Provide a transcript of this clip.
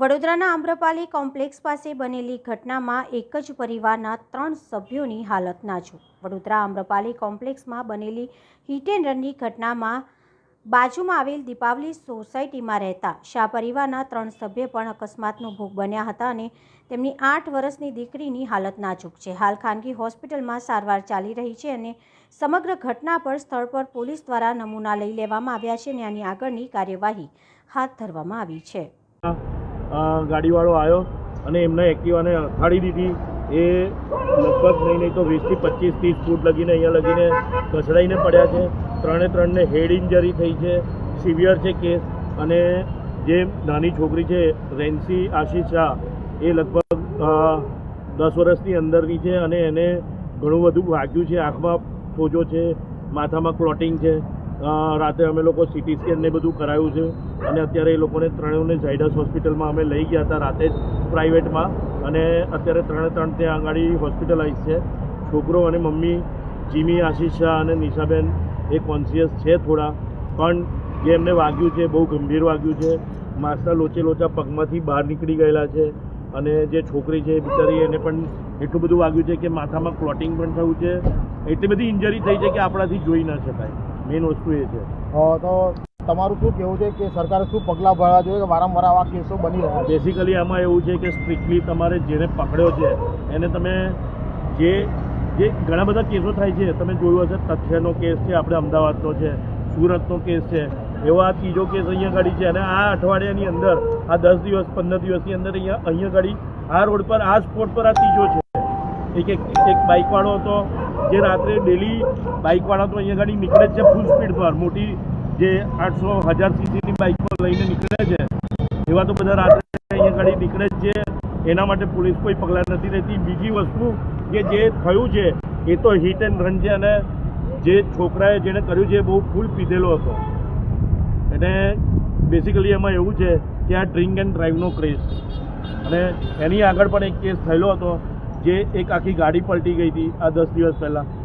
વડોદરાના આમ્રપાલી કોમ્પ્લેક્સ પાસે બનેલી ઘટનામાં એક જ પરિવારના ત્રણ સભ્યોની હાલત નાજુક. વડોદરા આમ્રપાલી કોમ્પ્લેક્સમાં બનેલી હિટ એન્ડ રનની ઘટનામાં બાજુમાં આવેલ દીપાવલી સોસાયટીમાં રહેતા શાહ પરિવારના ત્રણ સભ્ય પણ અકસ્માતનો ભોગ બન્યા હતા અને તેમની આઠ વર્ષની દીકરીની હાલત નાજુક છે. હાલ ખાનગી હોસ્પિટલમાં સારવાર ચાલી રહી છે અને સમગ્ર ઘટના પર સ્થળ પર પોલીસ દ્વારા નમૂના લઈ લેવામાં આવ્યા છે અને આની આગળની કાર્યવાહી હાથ ધરવામાં આવી છે. ગાડીવાળો આવ્યો અને એમને એક્ટિવાને અથાડી દીધી. એ લગભગ નહીં નહીં તો વીસથી પચીસ ત્રીસ ફૂટ લગીને અહીંયા લગીને ઘસડાઈને પડ્યા છે. ત્રણે ત્રણને હેડ ઇન્જરી થઈ છે, સિવિયર છે કેસ. અને જે નાની છોકરી છે, રેન્સી આશીષ શાહ, એ લગભગ દસ વર્ષની અંદરની છે અને એને ઘણું બધું વાગ્યું છે, આંખમાં સોજો છે, માથામાં ક્લોટિંગ છે. રાતે અમે લોકો સિટી સ્કેન ને બધું કરાયું છે. અને અત્યારે એ લોકોને ત્રણેયને ઝાયડસ હોસ્પિટલમાં અમે લઈ ગયા હતા રાતે જ પ્રાઇવેટમાં. અને અત્યારે ત્રણે ત્રણ ત્યાં આંગાડી હોસ્પિટલાઇઝ છે. છોકરો અને મમ્મી, જીમી, આશીષ શાહ અને નિશાબેન, એ કોન્સિયસ છે થોડા. પણ જે એમને વાગ્યું છે બહુ ગંભીર વાગ્યું છે. માસના લોચે લોચા પગમાંથી બહાર નીકળી ગયેલા છે. અને જે છોકરી છે બિચારી એને પણ એટલું બધું વાગ્યું છે કે માથામાં ક્લોટિંગ પણ થયું છે. એટલી બધી ઇન્જરી થઈ છે કે આપણાથી જોઈ ન શકાય. મેઇન વસ્તુ એ છે. તો તમારું શું કહેવું છે કે સરકારે શું પગલાં ભરવા જોઈએ કે વારંવાર આવા કેસો બની રહ્યા બેસિકલી આમાં એવું છે કે સ્ટ્રિક્ટલી તમારે જેને પકડ્યો છે એને તમે જે જે ઘણા બધા કેસો થાય છે તમે જોયું હશે તથ્યનો કેસ છે આપણે અમદાવાદનો છે સુરતનો કેસ છે એવો આ ત્રીજો કેસ અહીંયા ગાડી છે અને આ અઠવાડિયાની અંદર આ દસ દિવસ પંદર દિવસની અંદર અહીંયા અહીંયા ગાડી આ રોડ પર આ સ્પોટ પર આ ત્રીજો છે. એક એક એક બાઇકવાળો હતો, જે રાત્રે ડેલી બાઇકવાળા તો અહીંયા ગાડી નીકળે છે ફૂલ સ્પીડ પર. મોટી જે આઠસો, હજાર સીસીની બાઇક પર લઈને નીકળે છે, એવા તો બધા રાત્રે અહીંયા ગાડી નીકળે જ છે. એના માટે પોલીસ કોઈ પગલાં નથી લેતી. બીજી વસ્તુ કે જે થયું છે, એ તો હિટ એન્ડ રન છે અને જે છોકરાએ જેણે કર્યું છે, એ બહુ ફૂલ પીધેલો હતો. અને બેસિકલી એમાં એવું છે કે આ ડ્રિંક એન્ડ ડ્રાઈવનો ક્રેઝ અને એની આગળ પણ એક કેસ થયેલો હતો. જે એક આખી ગાડી પલટી ગઈ હતી આ દસ દિવસ પહેલાં.